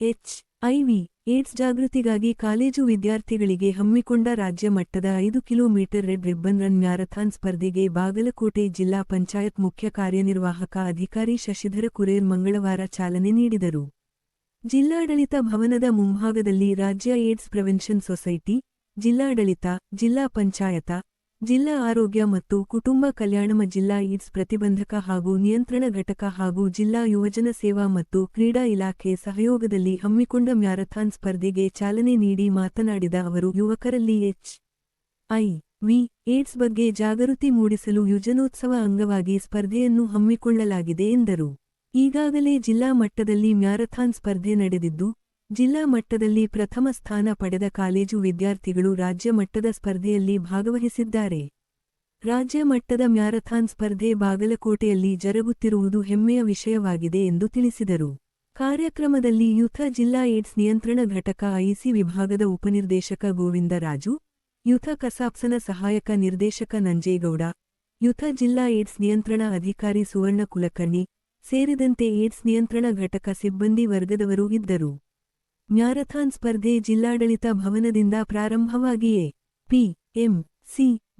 H IV AIDS ಜಾಗೃತಿಗಾಗಿ college ವಿದ್ಯಾರ್ಥಿಗಳಿಗೆ ಹಮ್ಮಿಕೊಂಡ ರಾಜ್ಯ ಮಟ್ಟದ ಐದು kilometre red ribbon run marathon ಸ್ಪರ್ಧೆಗೆ ಬಾಗಲಕೋಟೆ ಜಿಲ್ಲಾ ಪಂಚಾಯತ್ ಮುಖ್ಯ ಕಾರ್ಯನಿರ್ವಾಹಕ ಅಧಿಕಾರಿ ಶಶಿಧರ ಕುರೇರ್ ಮಂಗಳವಾರ ಚಾಲನೆ ನೀಡಿದರು. ಜಿಲ್ಲಾಡಳಿತ ಭವನದ ಮುಂಭಾಗದಲ್ಲಿ ರಾಜ್ಯ ಏಡ್ಸ್ ಪ್ರಿವೆನ್ಷನ್ ಸೊಸೈಟಿ, ಜಿಲ್ಲಾಡಳಿತ, ಜಿಲ್ಲಾ ಪಂಚಾಯತ ಜಿಲ್ಲಾ ಆರೋಗ್ಯ ಮತ್ತು ಕುಟುಂಬ ಕಲ್ಯಾಣಮ ಜಿಲ್ಲಾ ಏಡ್ಸ್ ಪ್ರತಿಬಂಧಕ ಹಾಗೂ ನಿಯಂತ್ರಣ ಘಟಕ ಹಾಗೂ ಜಿಲ್ಲಾ ಯುವಜನ ಸೇವಾ ಮತ್ತು ಕ್ರೀಡಾ ಇಲಾಖೆ ಸಹಯೋಗದಲ್ಲಿ ಹಮ್ಮಿಕೊಂಡ ಮ್ಯಾರಥಾನ್ ಸ್ಪರ್ಧೆಗೆ ಚಾಲನೆ ನೀಡಿ ಮಾತನಾಡಿದ ಅವರು, ಯುವಕರಲ್ಲಿ ಎಚ್ ಐ ವಿ ಏಡ್ಸ್ ಬಗ್ಗೆ ಜಾಗೃತಿ ಮೂಡಿಸಲು ಯುಜನೋತ್ಸವ ಅಂಗವಾಗಿ ಸ್ಪರ್ಧೆಯನ್ನು ಹಮ್ಮಿಕೊಳ್ಳಲಾಗಿದೆ ಎಂದರು. ಈಗಾಗಲೇ ಜಿಲ್ಲಾ ಮಟ್ಟದಲ್ಲಿ ಮ್ಯಾರಥಾನ್ ಸ್ಪರ್ಧೆ ನಡೆದಿದ್ದು ಜಿಲ್ಲಾ ಮಟ್ಟದಲ್ಲಿ ಪ್ರಥಮ ಸ್ಥಾನ ಪಡೆದ ಕಾಲೇಜು ವಿದ್ಯಾರ್ಥಿಗಳು ರಾಜ್ಯ ಮಟ್ಟದ ಸ್ಪರ್ಧೆಯಲ್ಲಿ ಭಾಗವಹಿಸಿದ್ದಾರೆ. ರಾಜ್ಯ ಮಟ್ಟದ ಮ್ಯಾರಥಾನ್ ಸ್ಪರ್ಧೆ ಬಾಗಲಕೋಟೆಯಲ್ಲಿ ಜರುಗುತ್ತಿರುವುದು ಹೆಮ್ಮೆಯ ವಿಷಯವಾಗಿದೆ ಎಂದು ತಿಳಿಸಿದರು. ಕಾರ್ಯಕ್ರಮದಲ್ಲಿ ಯುಥ ಜಿಲ್ಲಾ ಏಡ್ಸ್ ನಿಯಂತ್ರಣ ಘಟಕ ಐಸಿ ವಿಭಾಗದ ಉಪನಿರ್ದೇಶಕ ಗೋವಿಂದರಾಜು, ಯುಥ ಕಸಾಪ್ಸನ ಸಹಾಯಕ ನಿರ್ದೇಶಕ ನಂಜೇಗೌಡ, ಯುಥ ಜಿಲ್ಲಾ ಏಡ್ಸ್ ನಿಯಂತ್ರಣ ಅಧಿಕಾರಿ ಸುವರ್ಣ ಕುಲಕರ್ಣಿ ಸೇರಿದಂತೆ ಏಡ್ಸ್ ನಿಯಂತ್ರಣ ಘಟಕ ಸಿಬ್ಬಂದಿ ವರ್ಗದವರು ಇದ್ದರು. ಮ್ಯಾರಥಾನ್ ಸ್ಪರ್ಧೆ ಜಿಲ್ಲಾಡಳಿತ ಭವನದಿಂದ ಪ್ರಾರಂಭವಾಗಿಯೇ ಪಿ ಎಂ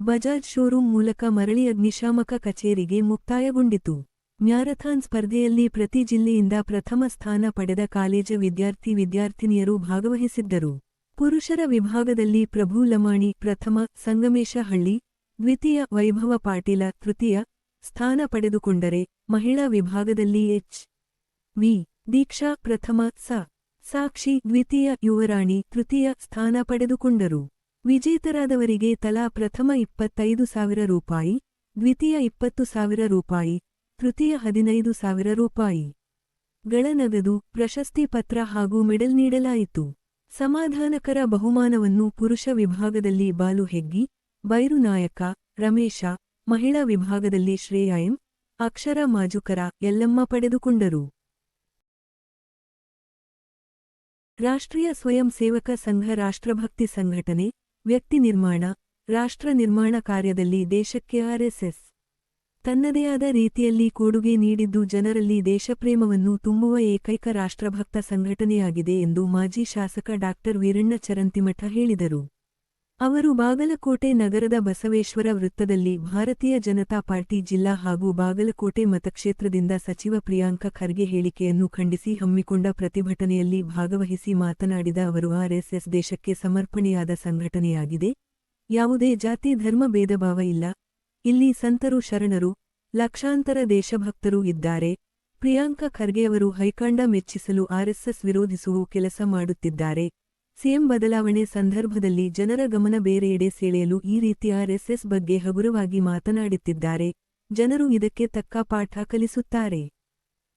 ಬಜಾಜ್ ಶೋರೂಂ ಮೂಲಕ ಮರಳಿ ಅಗ್ನಿಶಾಮಕ ಕಚೇರಿಗೆ ಮುಕ್ತಾಯಗೊಂಡಿತು. ಮ್ಯಾರಥಾನ್ ಸ್ಪರ್ಧೆಯಲ್ಲಿ ಪ್ರತಿ ಜಿಲ್ಲೆಯಿಂದ ಪ್ರಥಮ ಸ್ಥಾನ ಪಡೆದ ಕಾಲೇಜು ವಿದ್ಯಾರ್ಥಿ ವಿದ್ಯಾರ್ಥಿನಿಯರು ಭಾಗವಹಿಸಿದ್ದರು. ಪುರುಷರ ವಿಭಾಗದಲ್ಲಿ ಪ್ರಭು ಲಮಾಣಿ, ಪ್ರಥಮ ಸಂಗಮೇಶ ಹಳ್ಳಿ, ದ್ವಿತೀಯ ವೈಭವ ಪಾಟೀಲ, ತೃತೀಯ ಸ್ಥಾನ ಪಡೆದುಕೊಂಡರೆ ಮಹಿಳಾ ವಿಭಾಗದಲ್ಲಿ ಎಚ್ ವಿ ದೀಕ್ಷಾ ಪ್ರಥಮ ಸ ಸಾಕ್ಷಿ ದ್ವಿತೀಯ ಯುವರಾಣಿ ತೃತೀಯ ಸ್ಥಾನ ಪಡೆದುಕೊಂಡರು. ವಿಜೇತರಾದವರಿಗೆ ತಲಾ ಪ್ರಥಮ ಇಪ್ಪತ್ತೈದು ಸಾವಿರ ರೂಪಾಯಿ, ದ್ವಿತೀಯ ಇಪ್ಪತ್ತು ಸಾವಿರ ರೂಪಾಯಿ, ತೃತೀಯ ಹದಿನೈದು ಸಾವಿರ ರೂಪಾಯಿ. ಗಳ ನಗದು ಪ್ರಶಸ್ತಿ ಪತ್ರ ಹಾಗೂ ಮೆಡಲ್ ನೀಡಲಾಯಿತು. ಸಮಾಧಾನಕರ ಬಹುಮಾನವನ್ನು ಪುರುಷ ವಿಭಾಗದಲ್ಲಿ ಬಾಲು ಹೆಗ್ಗಿ, ಬೈರು ನಾಯಕ, ರಮೇಶ, ಮಹಿಳಾ ವಿಭಾಗದಲ್ಲಿ ಶ್ರೇಯಾ ಎಂ, ಅಕ್ಷರ ಮಾಜುಕರ ಎಲ್ಲಮ್ಮ ಪಡೆದುಕೊಂಡರು. ರಾಷ್ಟ್ರೀಯ ಸ್ವಯಂ ಸೇವಕ ಸಂಘ ರಾಷ್ಟ್ರಭಕ್ತಿ ಸಂಘಟನೆ, ವ್ಯಕ್ತಿ ನಿರ್ಮಾಣ, ರಾಷ್ಟ್ರ ನಿರ್ಮಾಣ ಕಾರ್ಯದಲ್ಲಿ ದೇಶಕ್ಕೆ ಆರ್ಎಸ್ಎಸ್ ತನ್ನದೇ ಆದ ರೀತಿಯಲ್ಲಿ ಕೊಡುಗೆ ನೀಡಿದ್ದು ಜನರಲ್ಲಿ ದೇಶಪ್ರೇಮವನ್ನು ತುಂಬುವ ಏಕೈಕ ರಾಷ್ಟ್ರಭಕ್ತ ಸಂಘಟನೆಯಾಗಿದೆ ಎಂದು ಮಾಜಿ ಶಾಸಕ ಡಾ ವೀರಣ್ಣ ಚರಂತಿಮಠ ಹೇಳಿದರು. ಅವರು ಬಾಗಲಕೋಟೆ ನಗರದ ಬಸವೇಶ್ವರ ವೃತ್ತದಲ್ಲಿ ಭಾರತೀಯ ಜನತಾ ಪಾರ್ಟಿ ಜಿಲ್ಲಾ ಹಾಗೂ ಬಾಗಲಕೋಟೆ ಮತಕ್ಷೇತ್ರದಿಂದ ಸಚಿವ ಪ್ರಿಯಾಂಕ ಖರ್ಗೆ ಹೇಳಿಕೆಯನ್ನು ಖಂಡಿಸಿ ಹಮ್ಮಿಕೊಂಡ ಪ್ರತಿಭಟನೆಯಲ್ಲಿ ಭಾಗವಹಿಸಿ ಮಾತನಾಡಿದ ಅವರು ಆರ್ಎಸ್ಎಸ್ ದೇಶಕ್ಕೆ ಸಮರ್ಪಣೆಯಾದ ಸಂಘಟನೆಯಾಗಿದೆ. ಯಾವುದೇ ಜಾತಿ, ಧರ್ಮ, ಭೇದಭಾವ ಇಲ್ಲ. ಇಲ್ಲಿ ಸಂತರು, ಶರಣರು, ಲಕ್ಷಾಂತರ ದೇಶಭಕ್ತರು ಇದ್ದಾರೆ. ಪ್ರಿಯಾಂಕ ಖರ್ಗೆಯವರು ಹೈಕಂಡ ಮೆಚ್ಚಿಸಲು ಆರ್ಎಸ್ಎಸ್ ವಿರೋಧಿಸುವ ಕೆಲಸ ಮಾಡುತ್ತಿದ್ದಾರೆ. ಸಿಎಂ ಬದಲಾವಣೆ ಸಂದರ್ಭದಲ್ಲಿ ಜನರ ಗಮನ ಬೇರೆಯೆಡೆ ಸೆಳೆಯಲು ಈ ರೀತಿ ಆರ್ಎಸ್ಎಸ್ ಬಗ್ಗೆ ಹಗುರವಾಗಿ ಮಾತನಾಡುತ್ತಿದ್ದಾರೆ. ಜನರು ಇದಕ್ಕೆ ತಕ್ಕ ಪಾಠ ಕಲಿಸುತ್ತಾರೆ.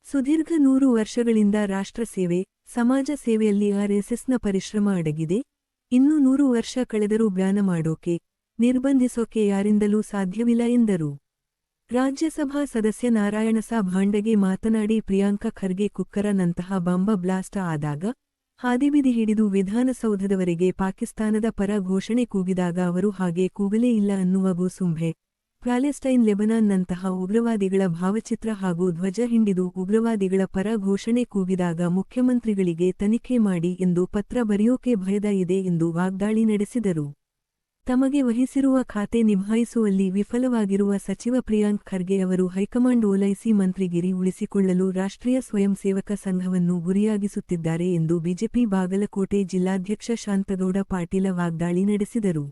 ಸುದೀರ್ಘ ನೂರು ವರ್ಷಗಳಿಂದ ರಾಷ್ಟ್ರ ಸೇವೆ, ಸಮಾಜ ಸೇವೆಯಲ್ಲಿ ಆರ್ಎಸ್ಎಸ್ನ ಪರಿಶ್ರಮ ಅಡಗಿದೆ. ಇನ್ನು ನೂರು ವರ್ಷ ಕಳೆದರೂ ಬ್ಯಾನ ಮಾಡೋಕೆ, ನಿರ್ಬಂಧಿಸೋಕೆ ಯಾರಿಂದಲೂ ಸಾಧ್ಯವಿಲ್ಲ ಎಂದರು. ರಾಜ್ಯಸಭಾ ಸದಸ್ಯ ನಾರಾಯಣಸಾ ಭಾಂಡಗೆ ಮಾತನಾಡಿ ಪ್ರಿಯಾಂಕ ಖರ್ಗೆ ಕುಕ್ಕರನಂತಹ ಬಾಂಬ ಬ್ಲಾಸ್ಟ್ ಆದಾಗ ಹಾದಿಬಿದಿ ಹಿಡಿದು ವಿಧಾನಸೌಧದವರೆಗೆ ಪಾಕಿಸ್ತಾನದ ಪರ ಘೋಷಣೆ ಕೂಗಿದಾಗ ಅವರು ಹಾಗೆ ಕೂಗಲೇ ಇಲ್ಲ ಅನ್ನುವ ಗೋಸುಂಭೆ. ಪ್ಯಾಲೆಸ್ಟೈನ್ ಲೆಬನಾನ್ನಂತಹ ಉಗ್ರವಾದಿಗಳ ಭಾವಚಿತ್ರ ಹಾಗೂ ಧ್ವಜ ಹಿಂಡಿದು ಉಗ್ರವಾದಿಗಳ ಪರ ಘೋಷಣೆ ಕೂಗಿದಾಗ ಮುಖ್ಯಮಂತ್ರಿಗಳಿಗೆ ತನಿಖೆ ಮಾಡಿ ಎಂದು ಪತ್ರ ಬರೆಯೋಕೆ ಭಯದ ಇದೆ ಎಂದು ವಾಗ್ದಾಳಿ ನಡೆಸಿದರು. ತಮಗೆ ವಹಿಸಿರುವ ಖಾತೆ ನಿಭಾಯಿಸುವಲ್ಲಿ ವಿಫಲವಾಗಿರುವ ಸಚಿವ ಪ್ರಿಯಾಂಕ್ ಖರ್ಗೆ ಅವರು ಹೈಕಮಾಂಡ್ ಓಲೈಸಿ ಮಂತ್ರಿಗಿರಿ ಉಳಿಸಿಕೊಳ್ಳಲು ರಾಷ್ಟ್ರೀಯ ಸ್ವಯಂ ಸೇವಕ ಸಂಘವನ್ನು ಗುರಿಯಾಗಿಸುತ್ತಿದ್ದಾರೆ ಎಂದು ಬಿಜೆಪಿ ಬಾಗಲಕೋಟೆ ಜಿಲ್ಲಾಧ್ಯಕ್ಷ ಶಾಂತಗೌಡ ಪಾಟೀಲ ವಾಗ್ದಾಳಿ ನಡೆಸಿದರು.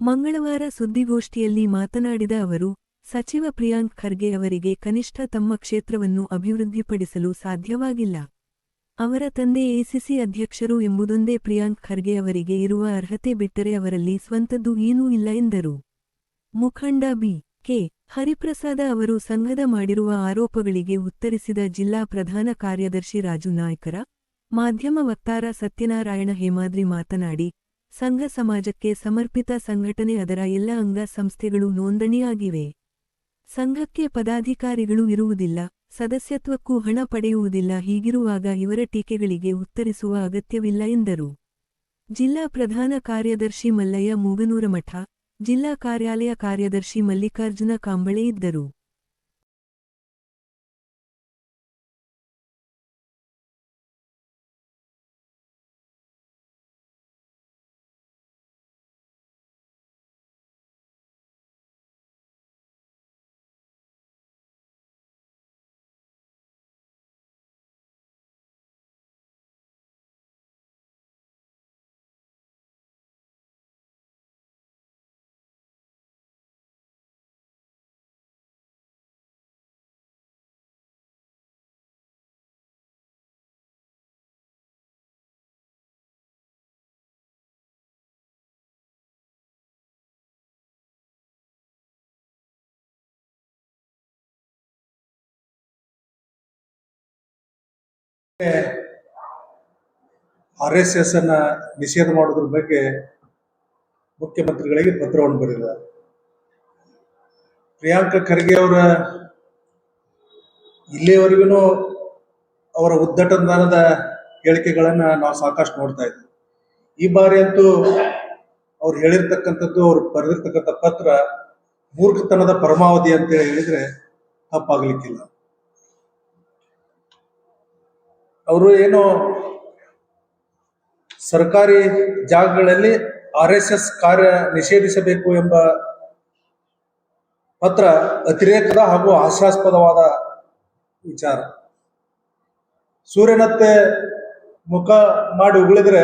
ಮಂಗಳವಾರ ಸುದ್ದಿಗೋಷ್ಠಿಯಲ್ಲಿ ಮಾತನಾಡಿದ ಅವರು, ಸಚಿವ ಪ್ರಿಯಾಂಕ್ ಖರ್ಗೆ ಅವರಿಗೆ ಕನಿಷ್ಠ ತಮ್ಮ ಕ್ಷೇತ್ರವನ್ನು ಅಭಿವೃದ್ಧಿಪಡಿಸಲು ಸಾಧ್ಯವಾಗಿಲ್ಲ. ಅವರ ತಂದೆ ಎಸಿಸಿ ಅಧ್ಯಕ್ಷರು ಎಂಬುದೊಂದೇ ಪ್ರಿಯಾಂಕ್ ಖರ್ಗೆ ಅವರಿಗೆ ಇರುವ ಅರ್ಹತೆ ಬಿಟ್ಟರೆ ಅವರಲ್ಲಿ ಸ್ವಂತದ್ದು ಏನೂ ಇಲ್ಲ ಎಂದರು. ಮುಖಂಡ ಬಿ. ಕೆ. ಹರಿಪ್ರಸಾದ ಅವರು ಸಂಘದ ಮಾಡಿರುವ ಆರೋಪಗಳಿಗೆ ಉತ್ತರಿಸಿದ ಜಿಲ್ಲಾ ಪ್ರಧಾನ ಕಾರ್ಯದರ್ಶಿ ರಾಜು ನಾಯ್ಕರ, ಮಾಧ್ಯಮ ವಕ್ತಾರ ಸತ್ಯನಾರಾಯಣ ಹೇಮಾದ್ರಿ ಮಾತನಾಡಿ, ಸಂಘ ಸಮಾಜಕ್ಕೆ ಸಮರ್ಪಿತ ಸಂಘಟನೆ ಅದರ ಎಲ್ಲ ಅಂಗ ಸಂಸ್ಥೆಗಳು ನೋಂದಣಿಯಾಗಿವೆ. ಸಂಘಕ್ಕೆ ಪದಾಧಿಕಾರಿಗಳು ಇರುವುದಿಲ್ಲ. ಸದಸ್ಯತ್ವಕ್ಕೂ ಹಣ ಪಡೆಯುವುದಿಲ್ಲ ಹೀಗಿರುವಾಗ ಇವರ ಟೀಕೆಗಳಿಗೆ ಉತ್ತರಿಸುವ ಅಗತ್ಯವಿಲ್ಲ ಎಂದರು. ಜಿಲ್ಲಾ ಪ್ರಧಾನ ಕಾರ್ಯದರ್ಶಿ ಮಲ್ಲಯ್ಯ ಮೂಗನೂರಮಠ, ಜಿಲ್ಲಾ ಕಾರ್ಯಾಲಯ ಕಾರ್ಯದರ್ಶಿ ಮಲ್ಲಿಕಾರ್ಜುನ ಕಾಂಬಳೆ ಇದ್ದರು. ಆರ್ ಎಸ್ ಎಸ್ ಅನ್ನ ನಿಷೇಧ ಮಾಡೋದ್ರ ಬಗ್ಗೆ ಮುಖ್ಯಮಂತ್ರಿಗಳಿಗೆ ಪತ್ರವನ್ನು ಬರೆದಿದ್ದಾರೆ. ಪ್ರಿಯಾಂಕ ಖರ್ಗೆ ಅವರ ಇಲ್ಲಿಯವರೆಗೂ ಅವರ ಉದ್ದಟತನದ ಹೇಳಿಕೆಗಳನ್ನ ನಾವು ಸಾಕಷ್ಟು ನೋಡ್ತಾ ಇದ್ವಿ. ಈ ಬಾರಿ ಅಂತೂ ಅವ್ರು ಹೇಳಿರ್ತಕ್ಕಂಥದ್ದು, ಅವ್ರು ಬರೆದಿರ್ತಕ್ಕಂಥ ಪತ್ರ ಮೂರ್ಖತನದ ಪರಮಾವಧಿ ಅಂತ ಹೇಳಿದ್ರೆ ತಪ್ಪಾಗ್ಲಿಕ್ಕಿಲ್ಲ. ಅವರು ಏನು ಸರ್ಕಾರಿ ಜಾಗಗಳಲ್ಲಿ ಆರ್ ಎಸ್ ಎಸ್ ಕಾರ್ಯ ನಿಷೇಧಿಸಬೇಕು ಎಂಬ ಪತ್ರ ಅತಿರೇಕದ ಹಾಗೂ ಹಾಸ್ಯಾಸ್ಪದವಾದ ವಿಚಾರ. ಸೂರ್ಯನತ್ತೆ ಮುಖ ಮಾಡಿ ಉಗುಳಿದ್ರೆ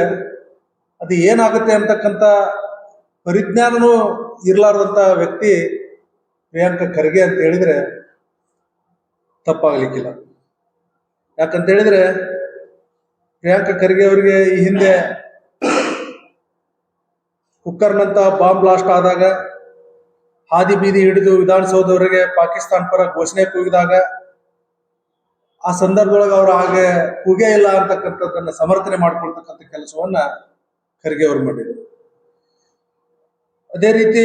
ಅದು ಏನಾಗುತ್ತೆ ಅಂತಕ್ಕಂಥ ಪರಿಜ್ಞಾನನೂ ಇರಲಾರ್ದಂಥ ವ್ಯಕ್ತಿ ಪ್ರಿಯಾಂಕ ಖರ್ಗೆ ಅಂತ ಹೇಳಿದ್ರೆ ತಪ್ಪಾಗಲಿಕ್ಕಿಲ್ಲ. ಯಾಕಂತ ಹೇಳಿದ್ರೆ ಪ್ರಿಯಾಂಕ ಖರ್ಗೆ ಅವರಿಗೆ ಈ ಹಿಂದೆ ಕುಕ್ಕರ್ನಂತ ಬಾಂಬ್ ಬ್ಲಾಸ್ಟ್ ಆದಾಗ, ಹಾದಿ ಬೀದಿ ಹಿಡಿದು ವಿಧಾನಸೌಧವರೆಗೆ ಪಾಕಿಸ್ತಾನ ಪರ ಘೋಷಣೆ ಕೂಗಿದಾಗ, ಆ ಸಂದರ್ಭದೊಳಗೆ ಅವರು ಹಾಗೆ ಕೂಗೇ ಇಲ್ಲ ಅಂತಕ್ಕಂಥದ್ದನ್ನ ಸಮರ್ಥನೆ ಮಾಡ್ಕೊಳ್ತಕ್ಕಂಥ ಕೆಲಸವನ್ನ ಖರ್ಗೆ ಅವರು ಮಾಡಿದರು. ಅದೇ ರೀತಿ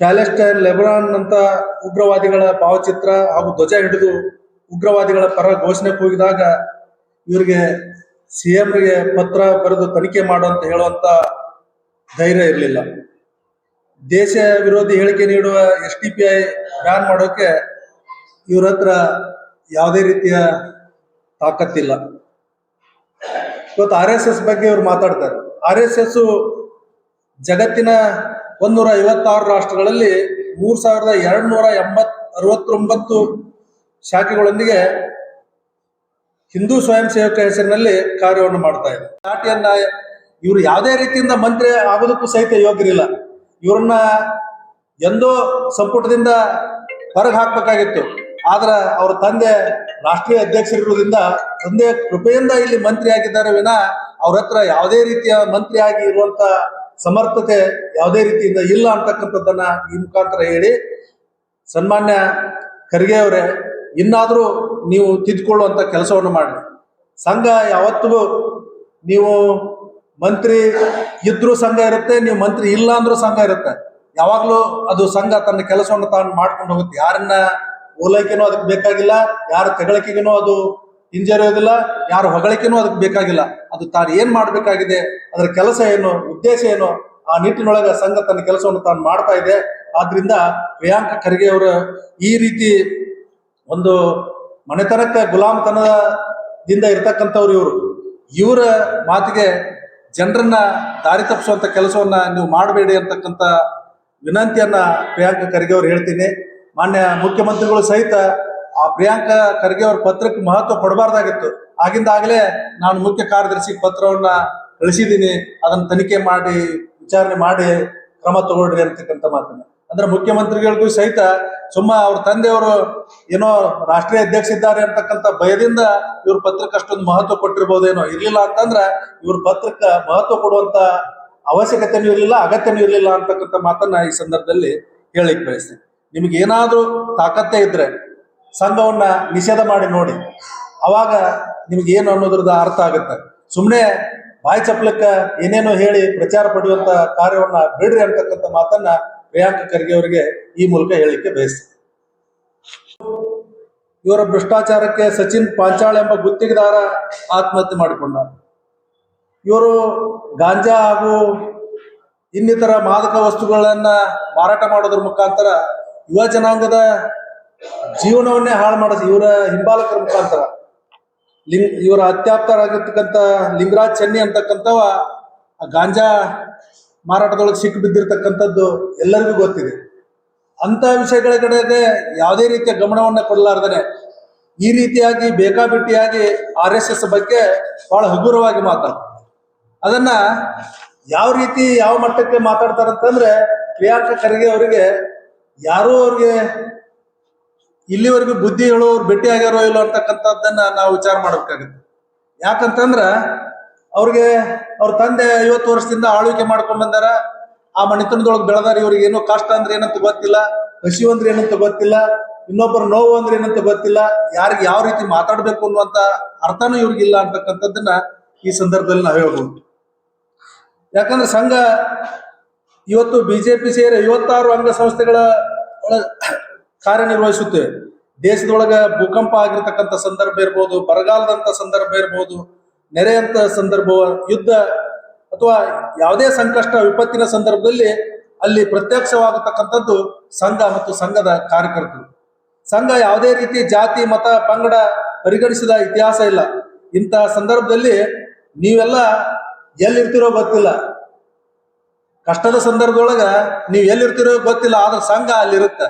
ಪ್ಯಾಲೆಸ್ಟೈನ್, ಲೆಬನಾನ್ ಅಂತ ಉಗ್ರವಾದಿಗಳ ಭಾವಚಿತ್ರ ಹಾಗೂ ಧ್ವಜ ಹಿಡಿದು ಉಗ್ರವಾದಿಗಳ ಪರ ಘೋಷಣೆ ಕೂಗಿದಾಗ ಇವರಿಗೆ ಸಿಎಂಗೆ ಪತ್ರ ಬರೆದು ತನಿಖೆ ಮಾಡು ಅಂತ ಹೇಳುವಂತ ಧೈರ್ಯ ಇರಲಿಲ್ಲ. ದೇಶ ವಿರೋಧಿ ಹೇಳಿಕೆ ನೀಡುವ S D P I ban ಮಾಡೋಕೆ ಇವ್ರ ಹತ್ರ ಯಾವುದೇ ರೀತಿಯ ತಾಕತ್ತಿಲ್ಲ. ಇವತ್ತು ಆರ್ ಎಸ್ ಎಸ್ ಬಗ್ಗೆ ಇವ್ರು ಮಾತಾಡ್ತಾರೆ. ಆರ್ ಎಸ್ ಎಸ್ ಜಗತ್ತಿನ ಒಂದೂರ ಐವತ್ತಾರು ರಾಷ್ಟ್ರಗಳಲ್ಲಿ ಮೂರ್ ಸಾವಿರದ ಎರಡ್ ನೂರ ಎಂಬತ್ ಅರವತ್ತೊಂಬತ್ತು ಶಾಖೆಗಳೊಂದಿಗೆ ಹಿಂದೂ ಸ್ವಯಂ ಸೇವಕ ಹೆಸರಿನಲ್ಲಿ ಕಾರ್ಯವನ್ನು ಮಾಡ್ತಾ ಇದೆ ನಾಟಿಯನ್ನ ಇವರು ಯಾವುದೇ ರೀತಿಯಿಂದ ಮಂತ್ರಿ ಆಗೋದಕ್ಕೂ ಸಹಿತ ಯೋಗ್ಯರಿಲ್ಲ. ಇವ್ರನ್ನ ಎಂದೋ ಸಂಪುಟದಿಂದ ಹೊರಗೆ ಹಾಕ್ಬೇಕಾಗಿತ್ತು. ಆದ್ರೆ ಅವ್ರ ತಂದೆ ರಾಷ್ಟ್ರೀಯ ಅಧ್ಯಕ್ಷರಿರುವುದರಿಂದ ತಂದೆ ಕೃಪೆಯಿಂದ ಇಲ್ಲಿ ಮಂತ್ರಿ ಆಗಿದ್ದಾರೆ ವಿನ ಅವ್ರ ಹತ್ರ ಯಾವುದೇ ರೀತಿಯ ಮಂತ್ರಿ ಆಗಿ ಇರುವಂತ ಸಮರ್ಥತೆ ಯಾವುದೇ ರೀತಿಯಿಂದ ಇಲ್ಲ ಅಂತಕ್ಕಂಥದ್ದನ್ನ ಈ ಮುಖಾಂತರ ಹೇಳಿ ಸನ್ಮಾನ್ಯ ಖರ್ಗೆ ಅವರೇ, ಇನ್ನಾದರೂ ನೀವು ತಿದ್ದುಕೊಳ್ಳುವಂತ ಕೆಲಸವನ್ನು ಮಾಡಿ ಸಂಘ ಯಾವತ್ತಿಗೂ ನೀವು ಮಂತ್ರಿ ಇದ್ರೂ ಸಂಘ ಇರುತ್ತೆ, ನೀವು ಮಂತ್ರಿ ಇಲ್ಲ ಅಂದ್ರೂ ಸಂಘ ಇರುತ್ತೆ. ಯಾವಾಗಲೂ ಅದು ಸಂಘ ತನ್ನ ಕೆಲಸವನ್ನು ತಾನು ಮಾಡ್ಕೊಂಡು ಹೋಗುತ್ತೆ. ಯಾರನ್ನ ಓಲೈಕೆನೂ ಅದಕ್ಕೆ ಬೇಕಾಗಿಲ್ಲ, ಯಾರ ತೆಗಳಿಕೆಗೂ ಅದು ಹಿಂಜರಿಯೋದಿಲ್ಲ, ಯಾರ ಹೊಗಳಿಕೆನೂ ಅದಕ್ಕೆ ಬೇಕಾಗಿಲ್ಲ. ಅದು ತಾನು ಏನು ಮಾಡಬೇಕಾಗಿದೆ, ಅದರ ಕೆಲಸ ಏನು, ಉದ್ದೇಶ ಏನು, ಆ ನಿಟ್ಟಿನೊಳಗೆ ಸಂಘ ತನ್ನ ಕೆಲಸವನ್ನು ತಾನು ಮಾಡ್ತಾ ಇದೆ. ಆದ್ರಿಂದ ಪ್ರಿಯಾಂಕ ಖರ್ಗೆ ಅವರು ಈ ರೀತಿ ಒಂದು ಮನೆತನಕ್ಕೆ ಗುಲಾಮತನದಿಂದ ಇರತಕ್ಕಂಥವ್ರು ಇವರು. ಇವರ ಮಾತಿಗೆ ಜನರನ್ನ ದಾರಿ ತಪ್ಪಿಸುವಂತ ಕೆಲಸವನ್ನ ನೀವು ಮಾಡಬೇಡಿ ಅಂತಕ್ಕಂಥ ವಿನಂತಿಯನ್ನ ಪ್ರಿಯಾಂಕ ಖರ್ಗೆ ಅವ್ರು ಹೇಳ್ತೀನಿ. ಮಾನ್ಯ ಮುಖ್ಯಮಂತ್ರಿಗಳು ಸಹಿತ ಆ ಪ್ರಿಯಾಂಕ ಖರ್ಗೆ ಅವ್ರ ಪತ್ರಕ್ಕೆ ಮಹತ್ವ ಕೊಡಬಾರ್ದಾಗಿತ್ತು. ಆಗಿಂದಾಗಲೇ ನಾನು ಮುಖ್ಯ ಕಾರ್ಯದರ್ಶಿ ಪತ್ರವನ್ನ ಕಳಿಸಿದ್ದೀನಿ. ಅದನ್ನ ತನಿಖೆ ಮಾಡಿ, ವಿಚಾರಣೆ ಮಾಡಿ, ಕ್ರಮ ತಗೊಳ್ರಿ ಅಂತಕ್ಕಂಥ ಮಾತನ್ನ. ಅಂದ್ರೆ ಮುಖ್ಯಮಂತ್ರಿಗಳಿಗೂ ಸಹಿತ ಸುಮ್ಮ ಅವ್ರ ತಂದೆಯವರು ಏನೋ ರಾಷ್ಟ್ರೀಯ ಅಧ್ಯಕ್ಷ ಇದ್ದಾರೆ ಅಂತಕ್ಕಂಥ ಭಯದಿಂದ ಇವ್ರ ಪತ್ರಕ್ಕೆ ಅಷ್ಟೊಂದು ಮಹತ್ವ ಕೊಟ್ಟಿರ್ಬೋದೇನೋ ಇರ್ಲಿಲ್ಲ ಅಂತಂದ್ರ ಇವ್ರ ಪತ್ರಕ್ಕೆ ಮಹತ್ವ ಕೊಡುವಂತ ಅವಶ್ಯಕತೆನೂ ಇರಲಿಲ್ಲ, ಅಗತ್ಯನೂ ಇರಲಿಲ್ಲ ಅಂತಕ್ಕಂಥ ಮಾತನ್ನ ಈ ಸಂದರ್ಭದಲ್ಲಿ ಹೇಳಿಕ್ ಬಯಸ್ತೀನಿ. ನಿಮ್ಗೆ ಏನಾದ್ರೂ ತಾಕತ್ತೆ ಇದ್ರೆ ಸಂಘವನ್ನ ನಿಷೇಧ ಮಾಡಿ ನೋಡಿ. ಅವಾಗ ನಿಮ್ಗೆ ಏನು ಅನ್ನೋದ್ರದ ಅರ್ಥ ಆಗುತ್ತೆ. ಸುಮ್ಮನೆ ಬಾಯಿ ಚಪ್ಲಕ್ಕ ಏನೇನೋ ಹೇಳಿ ಪ್ರಚಾರ ಪಡೆಯುವಂತ ಕಾರ್ಯವನ್ನ ಬಿಡ್ರಿ ಅಂತಕ್ಕಂಥ ಮಾತನ್ನ ಪ್ರಿಯಾಂಕ ಖರ್ಗೆ ಅವರಿಗೆ ಈ ಮೂಲಕ ಹೇಳಲಿಕ್ಕೆ ಬಯಸ್ತೇನೆ. ಇವರ ಭ್ರಷ್ಟಾಚಾರಕ್ಕೆ ಸಚಿನ್ ಪಾಂಚಾಳ್ ಎಂಬ ಗುತ್ತಿಗೆದಾರ ಆತ್ಮಹತ್ಯೆ ಮಾಡಿಕೊಂಡ. ಇವರು ಗಾಂಜಾ ಹಾಗೂ ಇನ್ನಿತರ ಮಾದಕ ವಸ್ತುಗಳನ್ನ ಮಾರಾಟ ಮಾಡೋದ್ರ ಮುಖಾಂತರ ಯುವ ಜನಾಂಗದ ಜೀವನವನ್ನೇ ಹಾಳು ಮಾಡಿಸಿ ಇವರ ಹಿಂಬಾಲಕರ ಮುಖಾಂತರ. ಲಿಂಗ್, ಇವರ ಅತ್ಯಾಪ್ತರಾಗಿರ್ತಕ್ಕಂಥ ಲಿಂಗರಾಜ್ ಚೆನ್ನಿ ಅಂತಕ್ಕಂಥವ ಗಾಂಜಾ ಮಾರಾಟದೊಳಗೆ ಸಿಕ್ಕಿ ಬಿದ್ದಿರ್ತಕ್ಕಂಥದ್ದು ಎಲ್ಲರಿಗೂ ಗೊತ್ತಿದೆ. ಅಂತ ವಿಷಯಗಳ ಕಡೆಗೆ ಯಾವುದೇ ರೀತಿಯ ಗಮನವನ್ನ ಕೊಡಲಾರ್ದೇ ಈ ರೀತಿಯಾಗಿ ಬೇಕಾಬಿಟ್ಟಿಯಾಗಿ ಆರ್ ಎಸ್ ಎಸ್ ಬಗ್ಗೆ ಬಹಳ ಹಗುರವಾಗಿ ಮಾತಾಡ್ತಾರೆ. ಅದನ್ನ ಯಾವ ರೀತಿ ಯಾವ ಮಟ್ಟಕ್ಕೆ ಮಾತಾಡ್ತಾರಂತಂದ್ರೆ ಪ್ರಿಯಾಂಕ ಖರ್ಗೆ ಅವರಿಗೆ ಯಾರೋ ಅವ್ರಿಗೆ ಇಲ್ಲಿವರೆಗೂ ಬುದ್ಧಿ ಹೇಳೋರು ಭೇಟಿ ಆಗ್ಯಾರೋ ಇಲ್ಲೋ ಅಂತಕ್ಕಂಥದ್ದನ್ನ ನಾವು ವಿಚಾರ ಮಾಡ್ಬೇಕಾಗುತ್ತೆ. ಯಾಕಂತಂದ್ರ ಅವ್ರಿಗೆ ಅವ್ರ ತಂದೆ ಐವತ್ತು ವರ್ಷದಿಂದ ಆಳ್ವಿಕೆ ಮಾಡ್ಕೊಂಡ್ ಬಂದಾರ. ಆ ಮಣಿತನದೊಳಗೆ ಬೆಳೆದಾರ ಇವ್ರಿಗೆ ಏನೋ ಕಷ್ಟ ಅಂದ್ರೆ ಏನಂತ ಗೊತ್ತಿಲ್ಲ ಹಸಿವು ಅಂದ್ರೆ ಏನಂತ ಗೊತ್ತಿಲ್ಲ, ಇನ್ನೊಬ್ಬರ ನೋವು ಅಂದ್ರೆ ಏನಂತ ಗೊತ್ತಿಲ್ಲ, ಯಾರಿಗೆ ಯಾವ ರೀತಿ ಮಾತಾಡ್ಬೇಕು ಅನ್ನುವಂತ ಅರ್ಥನೂ ಇವ್ರಿಗಿಲ್ಲ ಅಂತಕ್ಕಂಥದ್ದನ್ನ ಈ ಸಂದರ್ಭದಲ್ಲಿ ನಾವು ಹೇಳ್ಬೋದು. ಯಾಕಂದ್ರೆ ಸಂಘ ಇವತ್ತು ಬಿಜೆಪಿ ಸೇರಿ ಐವತ್ತಾರು ಅಂಗ ಸಂಸ್ಥೆಗಳ ಕಾರ್ಯನಿರ್ವಹಿಸುತ್ತೆ. ದೇಶದೊಳಗ ಭೂಕಂಪ ಆಗಿರ್ತಕ್ಕಂಥ ಸಂದರ್ಭ ಇರ್ಬೋದು, ಬರಗಾಲದಂತ ಸಂದರ್ಭ ಇರ್ಬೋದು ನೆರೆಯಂತ ಸಂದರ್ಭ ಯುದ್ಧ ಅಥವಾ ಯಾವುದೇ ಸಂಕಷ್ಟ, ವಿಪತ್ತಿನ ಸಂದರ್ಭದಲ್ಲಿ ಅಲ್ಲಿ ಪ್ರತ್ಯಕ್ಷವಾಗತಕ್ಕಂಥದ್ದು ಸಂಘ ಮತ್ತು ಸಂಘದ ಕಾರ್ಯಕರ್ತರು. ಸಂಘ ಯಾವುದೇ ರೀತಿ ಜಾತಿ, ಮತ, ಪಂಗಡ ಪರಿಗಣಿಸಿದ ಇತಿಹಾಸ ಇಲ್ಲ. ಇಂತಹ ಸಂದರ್ಭದಲ್ಲಿ ನೀವೆಲ್ಲ ಎಲ್ಲಿರ್ತಿರೋ ಗೊತ್ತಿಲ್ಲ. ಕಷ್ಟದ ಸಂದರ್ಭದೊಳಗ ನೀವು ಎಲ್ಲಿರ್ತಿರೋ ಗೊತ್ತಿಲ್ಲ, ಆದ್ರೆ ಸಂಘ ಅಲ್ಲಿರುತ್ತೆ.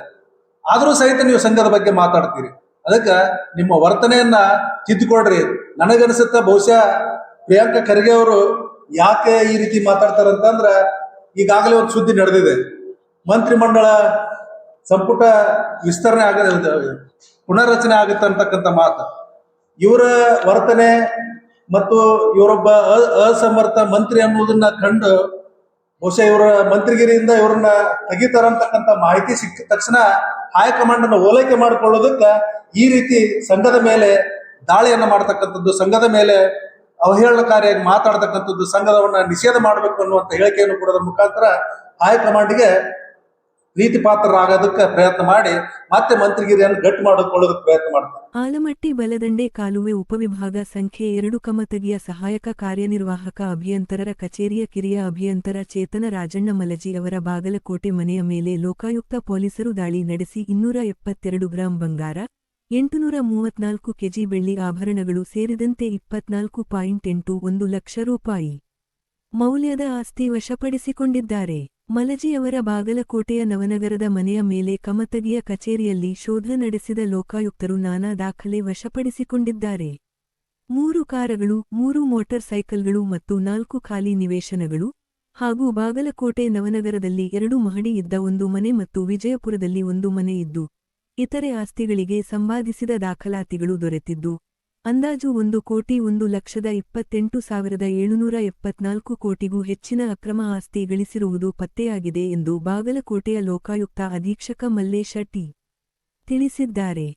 ಆದರೂ ಸಹಿತ ನೀವು ಸಂಘದ ಬಗ್ಗೆ ಮಾತಾಡ್ತೀರಿ. ಅದಕ್ಕೆ ನಿಮ್ಮ ವರ್ತನೆಯನ್ನ ತಿದ್ದುಕೊಡ್ರಿ ನನಗನ್ಸುತ್ತ ಬಹುಶಃ ಪ್ರಿಯಾಂಕಾ ಖರ್ಗೆ ಅವರು ಯಾಕೆ ಈ ರೀತಿ ಮಾತಾಡ್ತಾರಂತಂದ್ರ ಈಗಾಗಲೇ ಒಂದು ಸುದ್ದಿ ನಡೆದಿದೆ. ಮಂತ್ರಿಮಂಡಲ ಸಂಪುಟ ವಿಸ್ತರಣೆ ಆಗ ಪುನರ್ರಚನೆ ಆಗುತ್ತೆ ಅಂತಕ್ಕಂಥ ಮಾತು. ಇವರ ವರ್ತನೆ ಮತ್ತು ಇವರೊಬ್ಬ ಅಸಮರ್ಥ ಮಂತ್ರಿ ಅನ್ನೋದನ್ನ ಕಂಡು ಬಹುಶಃ ಇವರ ಮಂತ್ರಿಗಿರಿಯಿಂದ ಇವ್ರನ್ನ ತೆಗಿತಾರ ಅಂತಕ್ಕಂಥ ಮಾಹಿತಿ ಸಿಕ್ಕ ತಕ್ಷಣ ಹೈಕಮಾಂಡ್ ಅನ್ನು ಓಲೈಕೆ ಮಾಡಿಕೊಳ್ಳೋದಕ್ಕೆ ಈ ರೀತಿ ಸಂಘದ ಮೇಲೆ ದಾಳಿಯನ್ನ ಮಾಡತಕ್ಕಂಥದ್ದು, ಸಂಘದ ಮೇಲೆ ಅವಹೇಳನಕಾರಿಯಾಗಿ ಮಾತಾಡತಕ್ಕಂಥದ್ದು, ಸಂಘದವನ್ನ ನಿಷೇಧ ಮಾಡಬೇಕು ಅನ್ನುವಂತ ಹೇಳಿಕೆಯನ್ನು ಕೊಡೋದ್ರ ಮುಖಾಂತರ ಹೈಕಮಾಂಡ್ಗೆ ಪ್ರೀತಿ ಪಾತ್ರರಾಗೋದಕ್ಕೆ ಪ್ರಯತ್ನ ಮಾಡಿ ಮತ್ತೆ ಮಂತ್ರಿಗಿರಿಯನ್ನು ಗಟ್ಟಿ ಮಾಡಿಕೊಳ್ಳೋದಕ್ಕೆ ಪ್ರಯತ್ನ ಮಾಡ್ತಾರೆ. ಆಲಮಟ್ಟಿ ಬಲದಂಡೆ ಕಾಲುವೆ ಉಪವಿಭಾಗ ಸಂಖ್ಯೆ ಎರಡು ಕಮತಗಿಯ ಸಹಾಯಕ ಕಾರ್ಯನಿರ್ವಾಹಕ ಅಭಿಯಂತರರ ಕಚೇರಿಯ ಕಿರಿಯ ಅಭಿಯಂತರ ಚೇತನ ರಾಜಣ್ಣ ಮಲಜಿ ಅವರ ಬಾಗಲಕೋಟೆ ಮನೆಯ ಮೇಲೆ ಲೋಕಾಯುಕ್ತ ಪೊಲೀಸರು ದಾಳಿ ನಡೆಸಿ ಇನ್ನೂರ ಎಪ್ಪತ್ತೆರಡು ಗ್ರಾಂ ಬಂಗಾರ, ಎಂಟುನೂರ ಮೂವತ್ನಾಲ್ಕು ಕೆಜಿ ಬೆಳ್ಳಿ ಆಭರಣಗಳು ಸೇರಿದಂತೆ ಇಪ್ಪತ್ನಾಲ್ಕು ಪಾಯಿಂಟ್ ಎಂಟು ಒಂದು ಲಕ್ಷ ರೂಪಾಯಿ. ಮೌಲ್ಯದ ಆಸ್ತಿ ವಶಪಡಿಸಿಕೊಂಡಿದ್ದಾರೆ. ಮಲಜಿಯವರ ಬಾಗಲಕೋಟೆಯ ನವನಗರದ ಮನೆಯ ಮೇಲೆ ಕಮತಗಿಯ ಕಚೇರಿಯಲ್ಲಿ ಶೋಧ ನಡೆಸಿದ ಲೋಕಾಯುಕ್ತರು ನಾನಾ ದಾಖಲೆ ವಶಪಡಿಸಿಕೊಂಡಿದ್ದಾರೆ. ಮೂರು ಕಾರುಗಳು, ಮೂರು ಮೋಟಾರ್ ಸೈಕಲ್ಗಳು ಮತ್ತು ನಾಲ್ಕು ಖಾಲಿ ನಿವೇಶನಗಳು ಹಾಗೂ ಬಾಗಲಕೋಟೆ ನವನಗರದಲ್ಲಿ ಎರಡು ಮಹಡಿ ಇದ್ದ ಒಂದು ಮನೆ ಮತ್ತು ವಿಜಯಪುರದಲ್ಲಿ ಒಂದು ಮನೆ ಇದ್ದು, ಇತರೆ ಆಸ್ತಿಗಳಿಗೆ ಸಂಪಾದಿಸಿದ ದಾಖಲಾತಿಗಳು ದೊರೆತಿದ್ದು ಅಂದಾಜು ಒಂದು ಕೋಟಿ ಒಂದು ಲಕ್ಷದ ಇಪ್ಪತ್ತೆಂಟು ಸಾವಿರದ ಏಳುನೂರ ಎಪ್ಪತ್ನಾಲ್ಕು ಕೋಟಿಗೂ ಹೆಚ್ಚಿನ ಅಕ್ರಮ ಆಸ್ತಿ ಗಳಿಸಿರುವುದು ಪತ್ತೆಯಾಗಿದೆ ಎಂದು ಬಾಗಲಕೋಟೆಯ ಲೋಕಾಯುಕ್ತ ಅಧೀಕ್ಷಕ ಮಲ್ಲೇಶ ಟಿ. ತಿಳಿಸಿದ್ದಾರೆ.